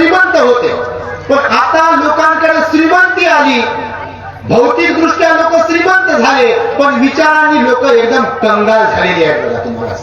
श्रीमंत होते. पण आता लोकांकडे श्रीमंती आली. भौतिक दृष्ट्या लोक श्रीमंत झाले पण विचाराने लोक एकदम कंगाल झालेली आहेत बघा तुम्हाला.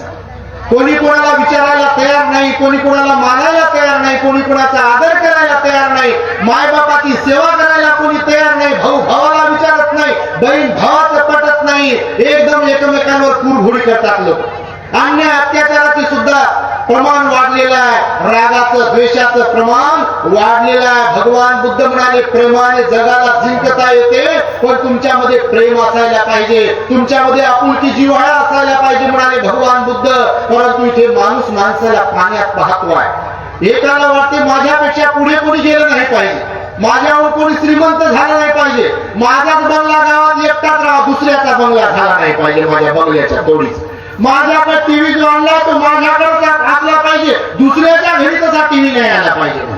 कोणी कोणाला विचारायला तयार नाही कोणी कोणाला मानायला तयार नाही कोणी कोणाचा आदर करायला तयार नाही मायबापाची सेवा करायला कोणी तयार नाही भाऊ भावाला विचारत नाही बहीण भावाचं पटत नाही एकदम एकमेकांवर कुरघोडी करतात लोक. अन्य अत्याचाराचे सुद्धा प्रमाण वाढलेलं आहे. रागाचं द्वेषाचं प्रमाण वाढलेलं आहे. भगवान बुद्ध म्हणाले प्रेमाने जगाला जिंकता येते पण तुमच्यामध्ये प्रेम असायला पाहिजे. तुमच्यामध्ये आपुलकी जिव्हाळा असायला पाहिजे म्हणाले भगवान बुद्ध. परंतु इथे माणूस माणसाला पाण्यात पाहतो आहे. एकाला वाटते माझ्यापेक्षा पुढे कोणी गेलं नाही पाहिजे. माझ्यावर कोणी श्रीमंत झालं नाही पाहिजे. माझाच बंगला गावात एकटाच राहा दुसऱ्याचा बंगला झाला नाही पाहिजे माझ्या बंगल्याच्या तोडीच माझ्याकडे टीव्ही जो आणला तो माझ्याकडे असला पाहिजे. दुसऱ्याच्या घरी तसा टीव्ही नाही आला पाहिजे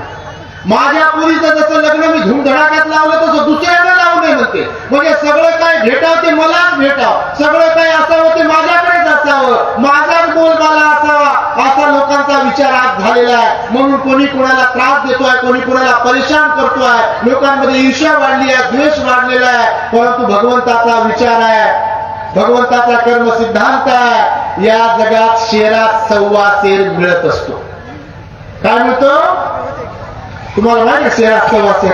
माझ्या पुरीचं जसं लग्न मी धूमधडाक्यात लावलं तसं दुसऱ्याला लावू नये म्हणते. म्हणजे सगळं काय भेटावं ते मलाच भेटावं. सगळं काय असावं ते माझ्याकडेच असावं. माझाच बोलबाला असावा. असा लोकांचा विचार आज झालेला आहे. म्हणून कोणी कोणाला त्रास देतोय कोणी कोणाला परेशान करतोय लोकांमध्ये ईर्ष्या वाढली आहे द्वेष वाढलेला आहे. परंतु भगवंताचा विचार आहे भगवंताचा कर्म सिद्धांत आहे. या जगात शेरात सव्वा शेर मिळत असतो. काय मिळतो? तुम्हाला माहिती शेरात सव्वा शेर?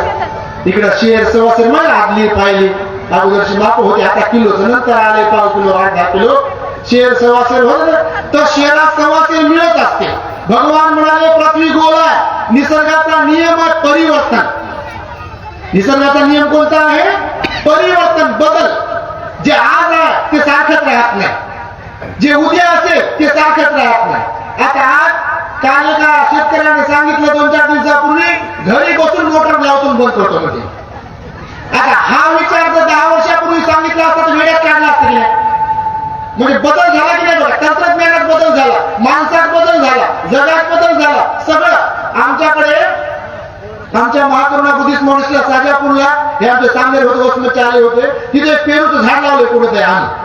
इकडं शेर सव्वा शेर मला आदली पाहिली. अगोदरची माप होते आता किलो नंतर आले पाव किलो आठ दहा किलो. शेर सव्वा शेर होत तर शेरात सव्वा शेर मिळत असते. भगवान म्हणाले पृथ्वी गोल आहे. निसर्गाचा नियम आहे परिवर्तन. निसर्गाचा नियम कोणता आहे? परिवर्तन बदल. जे आज आहे ते सारखंच राहत नाही. जे उद्या असेल ते सारखंच राहत नाही. आता आज काल एका शेतकऱ्याने सांगितलं दोन चार दिवसापूर्वी घरी बसून मोटर लावतून बंद करतो म्हणजे. आता हा विचार जर दहा वर्षापूर्वी सांगितला असता तर वेळेत काढला असता नाही? म्हणजे बदल झाला की नाही बघा तंत्रज्ञानात बदल झाला माणसात बदल झाला जगात बदल झाला सगळं आमच्याकडे आमच्या महाकरुणा बुद्धिस्ट मनुष्यला साजापूरला हे आमचे चांगले होते वसमतचे आले होते. तिथे पेरूचं झाड लावले कुठं आम्ही.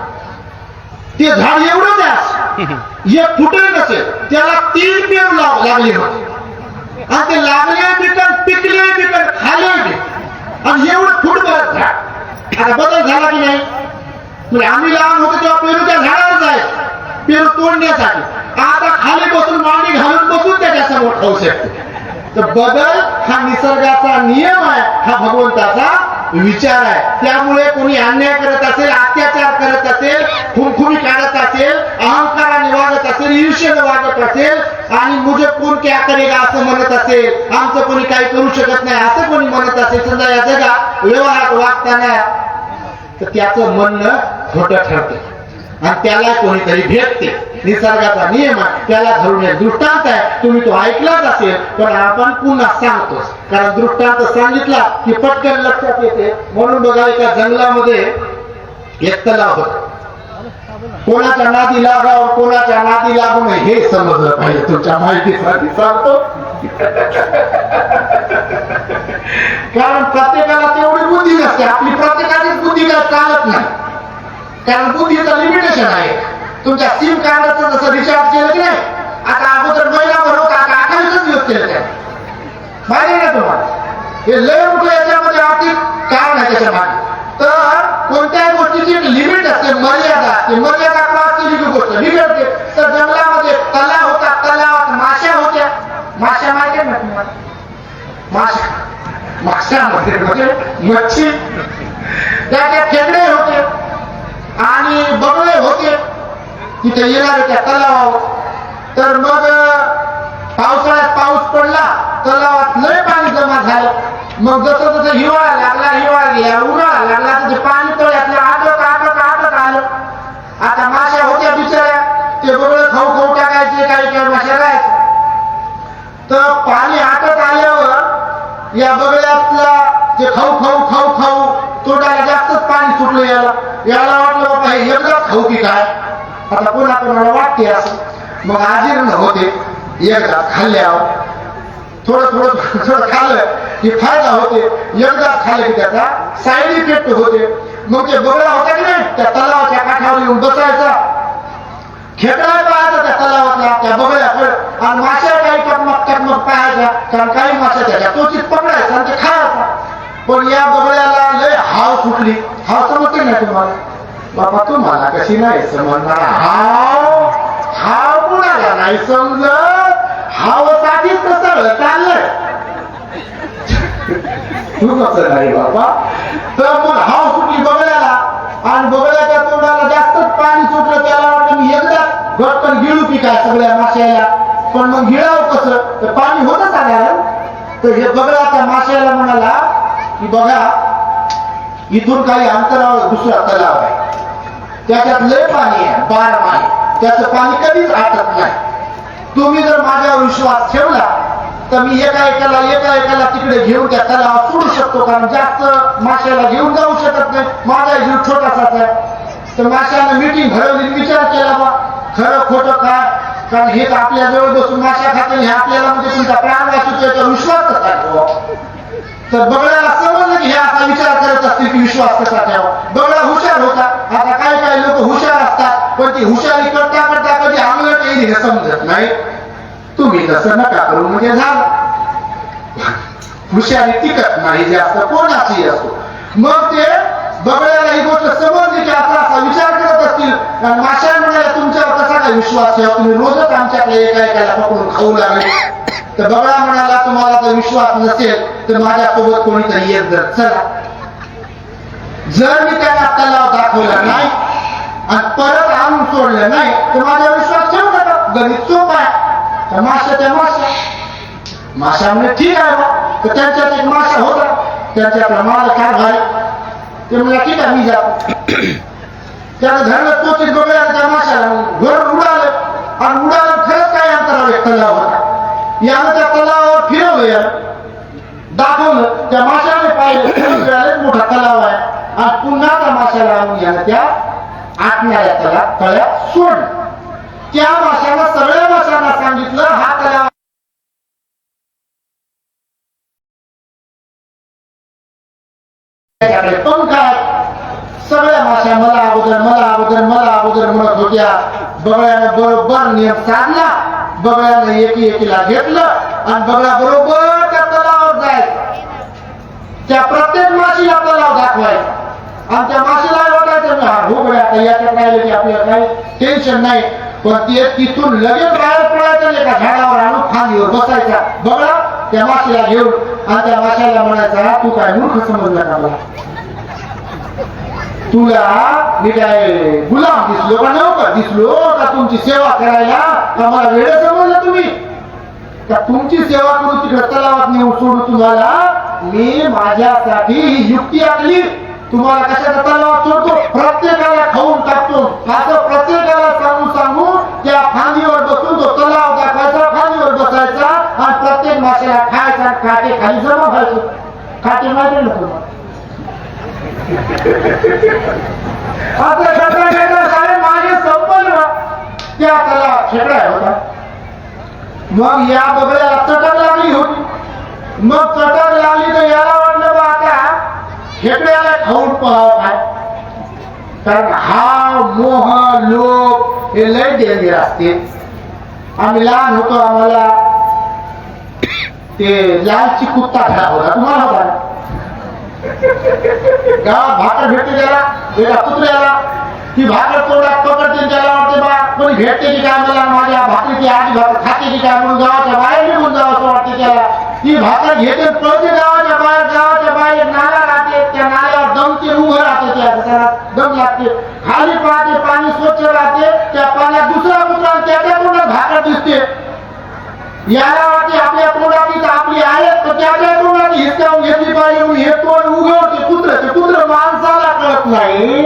ते झाड एवढंच आहे एक फुटले नसेल त्याला तीन पेरू लाव लागले होते आणि ते लागले बिकन पिकले बिकन खाले बी. आणि एवढं फुटभर झाड. आता बदल झाला की नाही? म्हणजे आम्ही लहान होतो तेव्हा पेरूच्या झाडावर जायचं. पेरू तोडण्यासाठी. आता खाली बसून मांडी घालून बसून त्याच्यासमोर खाऊ शकते. तर बदल हा निसर्गाचा नियम आहे हा भगवंताचा विचार आहे. त्यामुळे कोणी अन्याय करत असेल अत्याचार करत असेल खुमखुमी काढत असेल अहंकाराने वागत असेल ईर्ष्येने वागत असेल आणि मुझे कोण क्या करेगा असं म्हणत असेल आमचं कोणी काही करू शकत नाही असं कोणी म्हणत असेल समजा या जगात व्यवहारात वागताना तर त्याचं म्हणणं खोटं ठरते. आणि त्याला कोणीतरी भेटते. निसर्गाचा नियम आहे. त्याला धरून एक दृष्टांत आहे. तुम्ही तो ऐकलाच असेल पण आपण पुन्हा सांगतोच कारण दृष्टांत सांगितला की पटकन लक्षात येते. म्हणून बघा एका जंगलामध्ये एक तलाव होता. कोणाच्या नादी लागावं कोणाच्या नादी लागू नये हे समजलं पाहिजे. तुमच्या माहितीसाठी सांगतो. कारण प्रत्येकाला तेवढी बुद्धी नसते. आपली प्रत्येकाची बुद्धी काय चालत नाही. कारण बुद्धीचं लिमिटेशन आहे. तुमच्या सिम कार्डचं जसं रिचार्ज केलं की नाही आता अगोदर महिला म्हणून काका अठ्ठावीसच दिवस केलं त्या माहिती ना तुम्हाला? हे लय मोठं याच्यामध्ये आर्थिक कारण आहे त्याच्यामागे तर कोणत्याही गोष्टीची लिमिट असते मर्यादा असते. मर्यादा क्रॉस केली की गोष्ट बिघडते तर जंगलामध्ये तलाव होता तलावात माश्या होत्या. माश्या माहिती ना तुम्हाला? माश्या. माश्या म्हणजे मच्छी. त्या खेकडे होते. आणि बगळे होते. तिथे येणारे त्या तलावावर. तर मग पावसाळ्यात पाऊस पडला तलावात लय पाणी जमा झालं. मग जसं जसं हिवाळा लागला हिवाळा गेला उन्हाळा लागला तर पाणी तळ्यातलं आटत आटत आटत आलं. आता माश्या होत्या बिचाऱ्या. ते बगळे खाऊ खाऊ टाकायचे काही काही माश्या राहायच्या. तर पाणी आटत आल्यावर या बगळ्यातला ते खाऊ खाऊ खाऊ खाऊ तोंडाला जास्तच पाणी सुटलं याला. याला वाटलं बाबा हे एकदाच खाऊ की काय? आता कोणा कोणाला वाटते असं. मग आजीर्ण होते एकदा खाल्ल्यावर थोडं थोडं थोडं खाल्लं की फायदा होते. एकदा खाल्लं की त्याचा साईड इफेक्ट होते. मग ते बगडा होता की नाही? त्या तलावाच्या काठावर येऊन बसायचा. खेकडा पाहायचा त्या तलावातला त्या बगळ्याकडे आणि माश्या काही टकमक टकमक पाहायच्या कारण काही माश्या त्याच्या तोचित पकडायचा आणि ते खायचा. पण या बगळ्याला लय हाव सुटली हाव समजते ना तुम्हाला? बाबा तुम्हाला कशी नाही समजणार? हाव हाव कुणाला नाही समजत? हावसाठीच तर सगळं चाललंय. तू कसं नाही बाबा. तर मग हाव सुटली बगळ्याला आणि बगळ्याच्या तोंडाला जास्तच पाणी सुटलं त्याला वाटलं मी एकदा गटकन गिळू की काय सगळ्या माश्याला पण मग गिळावं कसं? तर पाणी होतं साधारण तर हे बगड्याच्या माश्याला म्हणाला की बघा इथून काही अंतरावर दुसरा तलाव आहे. त्याच्यात लय पाणी आहे बार पाणी. त्याचं पाणी कधीच आटत नाही. तुम्ही जर माझ्यावर विश्वास ठेवला तर मी एका एकाला एका एकाला तिकडे घेऊन त्या तलावात सोडू शकतो कारण जास्त माश्याला घेऊन जाऊ शकत नाही. माझा जीव छोटासाच आहे. तर माशाने मिटिंग भरवली विचार केला बा. खरं खोटं काय? कारण हे तर आपल्या जवळ बसून माश्या खाते हे आपल्याला म्हणजे तुमचा प्राण वाचू याचा विश्वास कसा तर बगळ्याला समजलं की हे असा विचार करत असतील की विश्वास कसा ठेवा बगडा हुशार होता. आता काय काय लोक हुशार असतात पण ती हुशारी करता करता कधी अंगलट येईल हे समजत नाही. तुम्ही तसं नका करू म्हणजे झालं. हुशारी टिकत नाही जास्त कोणाची असो. मग ते बगड्याला ही गोष्ट समजली की आपला असा विचार करत असतील. कारण माश्या म्हणाल्या तुमच्यावर कसा काय विश्वास ठेवा? तुम्ही रोजच आमच्याकडे एका एकाला पकडून खाऊ लागले. तर बगडा म्हणाला तुम्हाला जर विश्वास नसेल तर माझ्यासोबत कोणीतरी येत जर चला. जर मी त्यांना तलाव दाखवला नाही आणि परत आणून सोडलं नाही तर माझा विश्वास ठेवू नका गणित सोप आहे. तर माशा त्या माशा माशा म्हणजे ठीक आहे ना तर त्यांच्यात एक माशा होता. त्यांच्यातला माल काय भाई ते म्हणजे ठीक आहे मी जा त्यानं धरलं तोच बघायला त्या माशाला घर उडालं. आणि उडालं खरंच काय अंतरावर? तलावर यानं त्या तलावावर फिरवलं दाखवलं त्या माशाने पाहिलं मोठा तलाव आहे. आणि पुन्हा त्या माशाला आणून यानं त्या आटणाऱ्या तला तळ्यात सोडलं. त्या माशाला सगळ्या माशांना सांगितलं हा तलाव त्याच्याकडे पंख आहेत सगळ्या माश्या मला अगोदर मला अगोदर मला अगोदर म्हणत होत्या बगळ्यानं बरोबर नियम साधला बगळ्यानं एकी एकीला घेतलं आणि बगळ्या बरोबर त्या प्रत्येक माशीला आपल्याला दाखवायचं आणि त्या माशीला वाटायचं? ना हो बघा आता याच्यात राहिलं की आपल्याला काही टेन्शन नाही. पण ते तिथून लगेच बाहेर पडायचं एका झाडावर आणून खांदीवर बसायचा. बघा त्या माशीला घेऊन. आणि त्या माशाला म्हणायचा तू काय मूर्ख समजला का मला? तुला मी काय गुलाम दिसलो का नव्हता? दिसलो का तुमची सेवा करायला? का मला वेळ समजलं तुम्ही? का तुमची सेवा करून तिकडे तलावात नेऊन सोडू तुम्हाला मी माझ्यासाठी युक्ती आणली. तुम्हाला कशाचा तलाव सोडतो प्रत्येकाला खाऊन टाकतो. असं प्रत्येकाला सांगू सांगू त्या खांदीवर बसून तो तलाव दाखवायचा खांदीवर बसायचा आणि प्रत्येक माशाला खायचा काटे खाली जमा व्हायचो. काटे माहिती ना तुम्हाला? असं करता करता सारे माझे संपन्न. त्या तलाव खेकडा होता. मग या बगड्याला चटक लागली होती. मग कटर लावली तर याला वाटलं बा आता खेकड्याला खाऊन पहावं काय? कारण हा मोह लोक हे लय डेंजर असते. आम्ही लहान होतो आम्हाला ते लालची कुत्ता खेळा होता तुम्हाला होता ना? गावात भाकर भेटते त्याला एका कुत्र्याला. ती भाकर तोडा पकडते त्याला वाटते बा कोणी भेटते की काय मला माझ्या भाकरीची आधी भाकर खाते की काय? म्हणून गावाच्या बाहेर निघून जावं असं वाटते त्याला. ती भाकर घेते पळते गावाच्या बाहेर गावाच्या बाहेर एक नाला राहते त्या नाल्यावर दमते उभं राहते त्या त्याला दम लागते. खाली पाहते पाणी स्वच्छ राहते त्या पाण्यात दुसरा कुत्रा त्याच्या तोंडात भाकर दिसते. याला वाटते आपल्या तोंडात तर आपली आहेत तर त्याच्या तोंडात हिसकावून घेतली पाहिजे हे तोंड उघडते. कुत्र ते कुत्र माणसाला कळत नाही.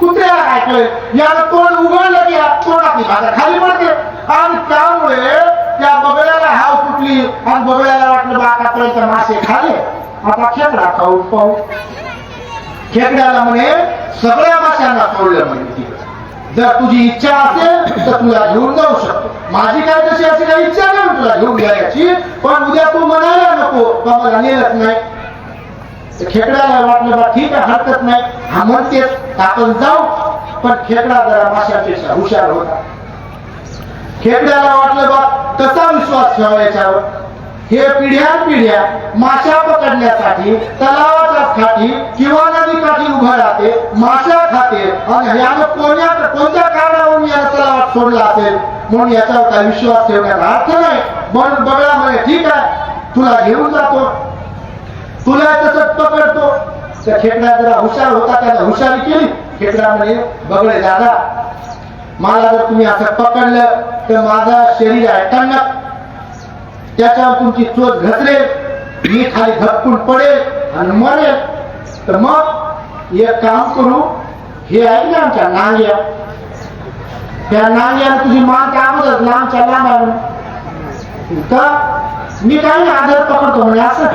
कुत्र्याला काय कळत याला तोंड उघडलं की या तोंडातली भाषा खाली पडते. हाव आणि बरोळ्याला वाटलं बा आतापर्यंत मासे खाले. आता खेकडा खाऊ पाहू. खेकड्याला म्हणे सगळ्या माशांना सोडलं म्हणे तिकडे. जर तुझी इच्छा असेल तर तुला घेऊन जाऊ शकतो. माझी काय तशी अशी काही इच्छा नाही तुला घेऊन जायची पण उद्या तू म्हणायला नको का मला नेलच नाही. खेकड्याला वाटलं बा ठीक आहे हरकत नाही. हा म्हणतेच आपण जाऊ. पण खेकडा जरा माशापेक्षा हुशार होता. खेकड्याला वाटलं बा कसा विश्वास ठेवा याच्यावर? हे पिढ्या पिढ्या माशा पकडण्यासाठी तलावाच्या काठी किंवा नदी काठी उभा राहते माशा खाते. आणि यानं कोण्या कोणत्या कारणावरून या तलावात सोडला असेल? म्हणून याच्यावर काही विश्वास ठेवण्याचा अर्थ नाही. म्हणून बघा म्हणे ठीक आहे तुला घेऊन जातो. तुला तसं पकडतो. त्या खेकडा जरा हुशार होता त्याला हुशारी केली. खेकडा म्हणे बगळे दादा मला जर तुम्ही असं पकडलं तर माझं शरीर आहे त्याच्यावर तुमची चोच घसरेल मी खाली धपकून पडेल आणि मरेल. तर मग एक काम करू हे आहे ना आमच्या नांग्या त्या नांग्या तुझी मान कामच लांबच्या लांब आणून मी काय ना आदर पकडतो म्हणजे असं.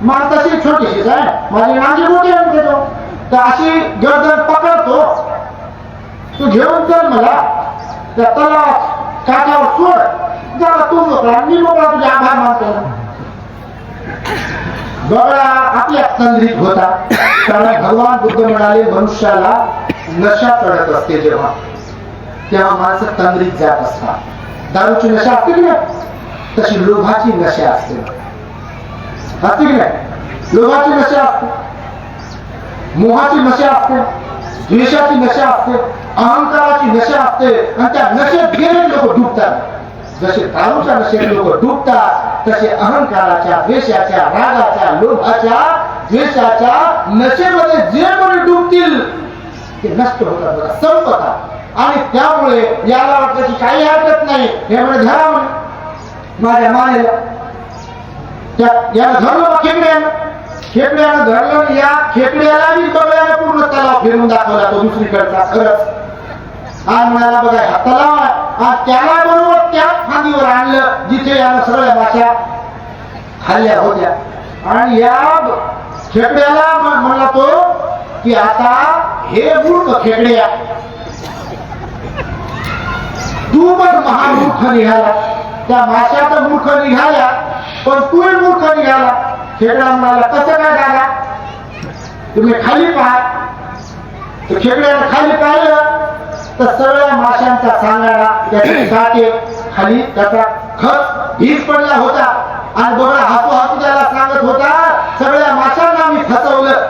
मान तशी छोटीशीच आहे माझी नांगी मोठी आणून देतो तर अशी गर्दन पकडतो. तू घेऊन चल मला. त्या तला काठावर सोड. जरा तू मोकळा. मी मोकळा तुझे आभार मानतो. बगळा आपल्या तंद्रीत होता. कारण भगवान बुद्ध म्हणाले मनुष्याला नशा चढत असते जेव्हा. तेव्हा माणसं तंद्रीत जात असतात. दारूची नशा असते की नाही? तशी लोभाची नशा असते. असते की नाही? लोभाची नशा असते. मोहाची नशा असते. द्वेषाची नशा असते अहंकाराची नशा असते आणि त्या नशेत गेले लोक डुबतात. जसे दारूच्या नशेत लोक डुबतात तसे अहंकाराच्या द्वेषाच्या रागाच्या लोभाच्या द्वेषाच्या नशेमध्ये जे कोणी डुबतील ते नष्ट होतात बघा संपतात. आणि त्यामुळे याला वाटतं काही हरकत नाही. हे म्हणे धरा म्हणे माझ्या मानेला. त्या याला धरलं बा खेकड्यानं धरलं या खेकड्याला मी बघायला पूर्ण तलाव फिरून दाखवला तो दुसरीकडचा. खरंच. आणि म्हणाला बघा हा तलाव आहे आणि त्याला बरोबर त्याच फांदीवर आणलं जिथे यानं सगळ्या भाषा खाल्ल्या होत्या. आणि या खेकड्याला म्हणला तो की आता हे मूर्ख खेकड्या तू पण महामूर्ख निघाला. त्या माश्या तर मूर्ख निघाला पण तू मूर्ख निघाला. खेकडा म्हणाला कसं काय दादा तुम्ही खाली पहा. तर खेकड्यानं खाली पाहिलं तर सगळ्या माशांचा सांगाडा त्याचे साठे खाली त्याचा खत भीज पडला होता. आणि बघा हातू हातू त्याला सांगत होता सगळ्या माशांना मी फसवलं.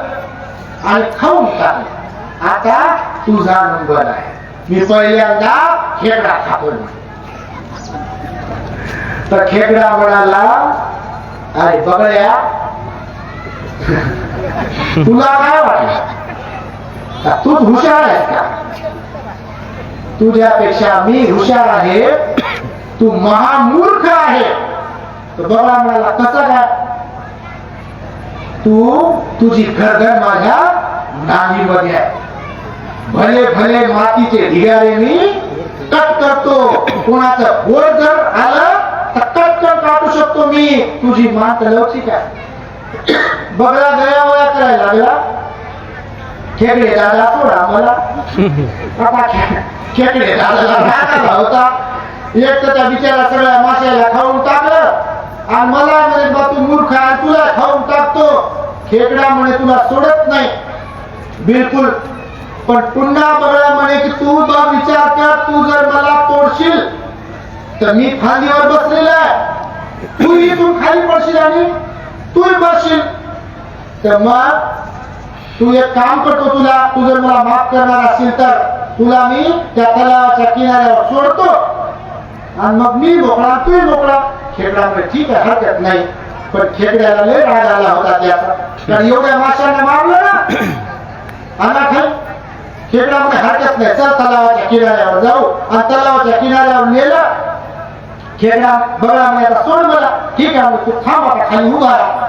आणि खाऊन टाकलं. आता तुझा नंबर आहे मी पहिल्यांदा खेकडा खातो. तर खेकडा म्हणाला अरे बघड्या तुला काय वाटलं? तू हुशार आहेस का? तुझ्यापेक्षा मी हुशार आहे. तू महामूर्ख आहे. तर बघा म्हणाला कसं काय? तू तुझी घरघर माझ्या नांगीमध्ये आहे. भले भले मातीचे ढिगारे मी कट करतो. कोणाचं बोर जर आलं तर कटकन काढू शकतो मी. तुझी मान तर काय आहे गया वया करायला लागला. खेकडे दादा सोडा मला खेकडे दादा होता? एक तर त्या बिचारा सगळ्या माशाला खाऊन टाकलं. आणि मला म्हणे बा तू मूर्ख आहे आणि तुला खाऊन टाकतो. खेकडा म्हणे तुला सोडत नाही. बिलकुल. पण पुन्हा बघा म्हणे की तू जर विचार कर तू जर मला तोडशील तर मी फांदीवर बसलेला आहे. तू इथून खाली पडशील आणि तू बसशील तर मग तू एक काम करतो तुला तू जर मला माफ करणार असेल तर तुला मी त्या तलावाच्या किनाऱ्यावर सोडतो आणि मग मी मोकळा तू मोकळा खेकडा ठीक आहे हरकत नाही पण खेकड्याला लय राग आला होता त्याचा कारण एवढ्या माशांना मारलं ना आणा खाली खेकडामध्ये हरकत नाही चल तलावाच्या किनाऱ्यावर जाऊ आणि तलावाच्या किनाऱ्यावर नेलं खेकडा बगळा म्हणे सोड मला. ठीक आहे तू थांब आता खाली उभा राहा.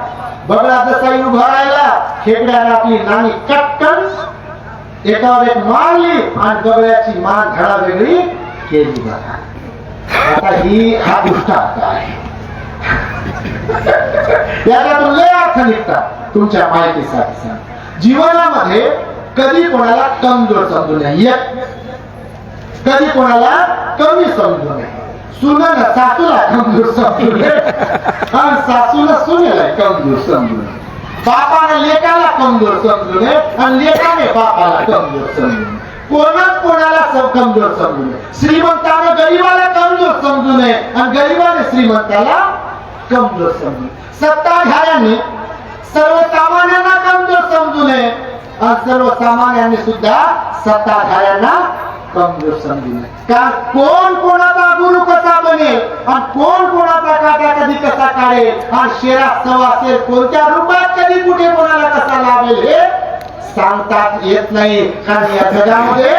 बगळा जसाही उभा राहिला खेकड्याने आपली नाणी कटकन एकावर एक मारली आणि बगळ्याची मान धडा वेगळी केली बघा. आता ही हा दृष्टांत आहे. याच्यातून लय अर्थ निघतात तुमच्या माहितीसाठी सांग. जीवनामध्ये कधी कोणाला कमजोर समजू नये? कधी कोणाला कमी समजू नये? सुनन सासूला कमजोर समजून आणि सासूला सुनेला कमजोर समजून नये बापाने लेकाला कमजोर समजून आणि लेकाने बापाला कमजोर समजून नये कोणच कोणाला स- कमजोर समजू नये श्रीमंताने गरीबाला कमजोर समजू नये आणि गरीबाने श्रीमंताला कमजोर समजू सत्ताधाऱ्याने सर्वसामान्यांना कमजोर समजू नये सर्वसामान्यांनी सुद्धा सत्ताधाऱ्यांना कमजोर समजू कारण कोण कोणाचा गुरु कसा बनेल आणि कोण कोणाचा काटा कधी कसा काढेल आणि शेरा सवा असेल कोणत्या रूपात कधी कुठे कोणाला कसा लागेल हे सांगतात येत नाही. कारण या जगामध्ये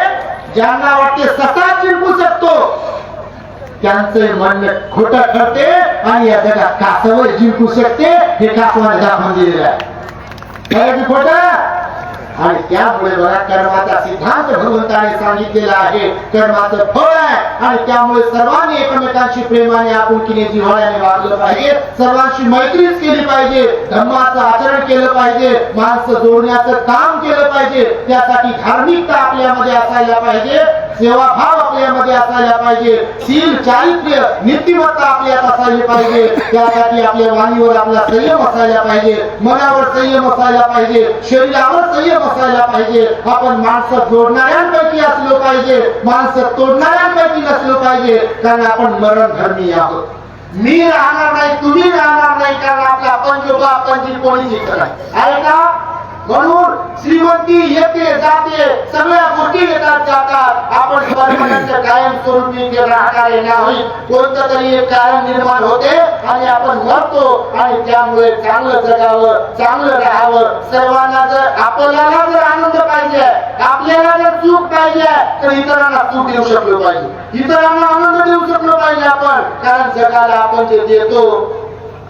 ज्यांना वाटते ससा जिंकू शकतो त्यांचं म्हणणं खोट ठरते आणि या जगात कासव जिंकू शकते हे कासवाने दाखवून दिलेलं आहे खोट? आणि त्यामुळे बघा कर्माचा सिद्धांत भगवंताने सांगितलेला आहे. कर्माचं फळ आहे. आणि त्यामुळे सर्वांनी एकमेकांशी प्रेमाने आपुलकीने जिव्हाळ्याने वागलं पाहिजे. सर्वांशी मैत्रीच केली पाहिजे. धर्माचं आचरण केलं पाहिजे. माणसं जोडण्याचं काम केलं पाहिजे. त्यासाठी धार्मिकता आपल्यामध्ये असायला पाहिजे. सेवाभाव आपल्यामध्ये असायला पाहिजे. शील चारित्र्य नीतिमत्ता आपल्यात असायला पाहिजे. त्यासाठी आपल्या वाणीवर आपला संयम असायला पाहिजे. मनावर संयम असायला पाहिजे. शरीरावर संयम असायला पाहिजे. आपण माणसं जोडणाऱ्यांपैकी असलो पाहिजे. माणसं तोडणाऱ्यांपैकी नसलो पाहिजे. कारण आपण मरण धर्मी आहोत. मी राहणार नाही तुम्ही राहणार नाही कारण आपला आपण जो आपण जी कोणी जिंकणार आहे का? म्हणून श्रीमंती येते जाते सगळ्या गोष्टी येतात जातात. आपण परमानंद कायम स्वरूपी राहणार नाही. कोणतं तरी एक कारण निर्माण होते आणि आपण मरतो आणि त्यामुळे चांगलं जगावं चांगलं राहावं. सर्वांना जर आपल्याला जर आनंद पाहिजे आपल्याला जर चूक पाहिजे तर इतरांना चूक देऊ शकलो पाहिजे. इतरांना आनंद देऊ शकलो पाहिजे आपण. कारण जगाला आपण जे देतो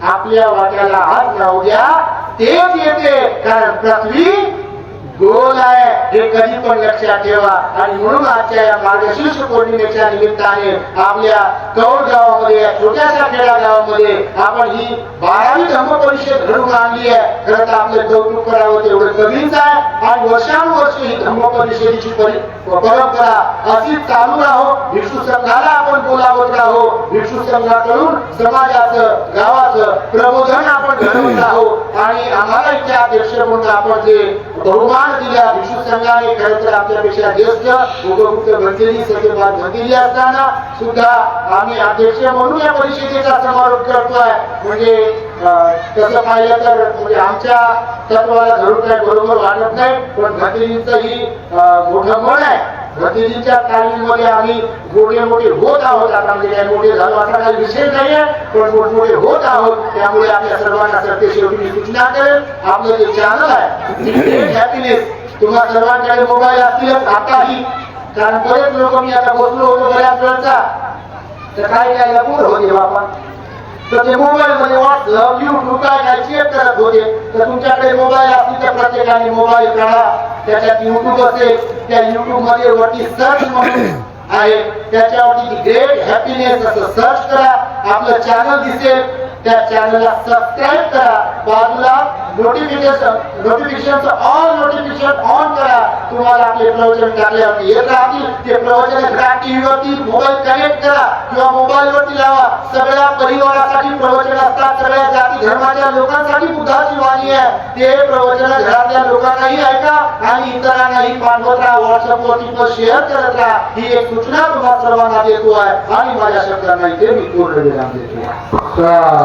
आपल्या वाट्याला हात लावू द्या तेच येते. कारण पृथ्वी गोल आहे हे कधी पण लक्षात ठेवा. आणि म्हणून आजच्या या मार्गशीर्ष पौर्णिमेच्या निमित्ताने आपल्या कौर गावामध्ये या छोट्याशा खेडा गावामध्ये आपण ही बारावी धर्म परिषद घडून आणली आहे. खरं तर आपलं कौतुक करावं तेवढं कमीच आहे. आणि वर्षानुवर्ष ही धर्म परिषदेची परंपरा अशी चालू राहो. भिक्षू संघाला आपण बोलावत राहो. भिक्षू संघाकडून समाजाचं गावाचं प्रबोधन आपण घडवत राहो. आणि आम्हाला इथे अध्यक्ष म्हणून आपण जे बहुमान दिल्या भिक्षू संघाने खरंतर आपल्यापेक्षा ज्येष्ठ उपमुक्त भंतेरी सत्यपाठ भंतेरी असताना सुद्धा आम्ही अध्यक्ष म्हणून या परिषदेचा समारोप करतोय. म्हणजे तसं पाहिलं तर म्हणजे आमच्या तत्वाला धरून काय बरोबर वाटत नाही पण भंतेरीचं ही मोठं मन आहे. भतीजीच्या तालीममध्ये आम्ही मोठे मोठे होत आहोत. आता म्हणजे काय मोठे झालो. असा काही विषय नाही आहे पण मोठमोठे होत आहोत. त्यामुळे आपल्या सर्वांना सत्य शेवटी मी सूचना करेल आपलं जे चॅनल आहे तुम्हा सर्वांकडे मोबाईल असतीलच आताही कारण बरेच लोक मी आता बसलो होतो बऱ्याच वेळचा. तर काय काय लपूर होते बाबा? तर ते मोबाईल मध्ये व्हॉट्सअप युट्यूब काय काय चेक करत होते. तर तुमच्याकडे मोबाईल असतील तर प्रत्येकाने मोबाईल काढा. त्याच्यात युट्यूब असेल त्या युट्यूबमध्ये वरती सर्च म्हणून आहे. त्याच्यावरती ग्रेट हॅपीनेस असं सर्च करा. आपलं चॅनल दिसेल. त्या चॅनलला सबस्क्राईब करा बाजूला notification notification all notification on करा तुम्हाला आपले प्रवचन टाकल्यावरती येत राहतील ते प्रवचन घरा टीव्हीवरती मोबाईल कनेक्ट करा किंवा मोबाईलवरती लावा सगळ्या परिवारासाठी प्रवचन असतात सगळ्या जाती धर्माच्या लोकांसाठी बुद्धाची वाणी आहे ते प्रवचन घरातल्या लोकांनाही ऐका आणि इतरांनाही पाठवत राहा व्हॉट्सअपवरती पण शेअर करत राहा ही एक सूचना तुम्हाला सर्वांना देतो आहे आणि माझ्या शब्दांना इथे मी पूर्ण विराम देतो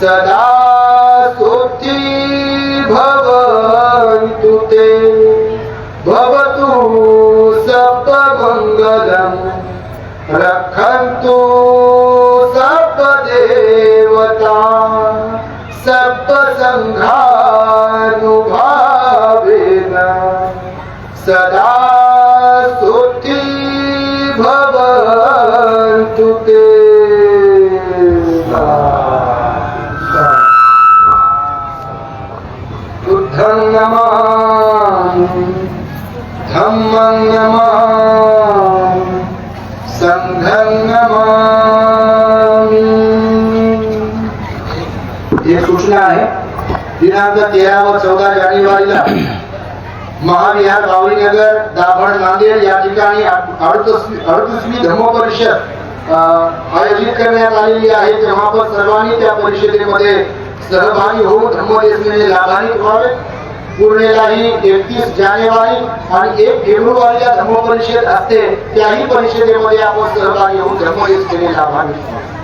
सदा सुखी भवन्तु ते। भवतु सप्तमङ्गलम्। रक्षन्तु नमामि संघं नमामि एक सूचना आहे. दिनांक तेरा व चौदा जानेवारीला महाविहार बावळीनगर दाभण नांदेड या ठिकाणी अडतीसवी धर्म परिषद आयोजित करण्यात आलेली आहे. तेव्हा आपण सर्वांनी त्या परिषदेमध्ये सहभागी होऊन धर्मदेशने लाभान्वित व्हावे. पूर्णेलाही एकतीस जानेवारी आणि एक फेब्रुवारी या धर्म परिषद असते त्याही परिषदेमध्ये आपण सहभागी होऊन धर्मदेशने लाभान्वित व्हावे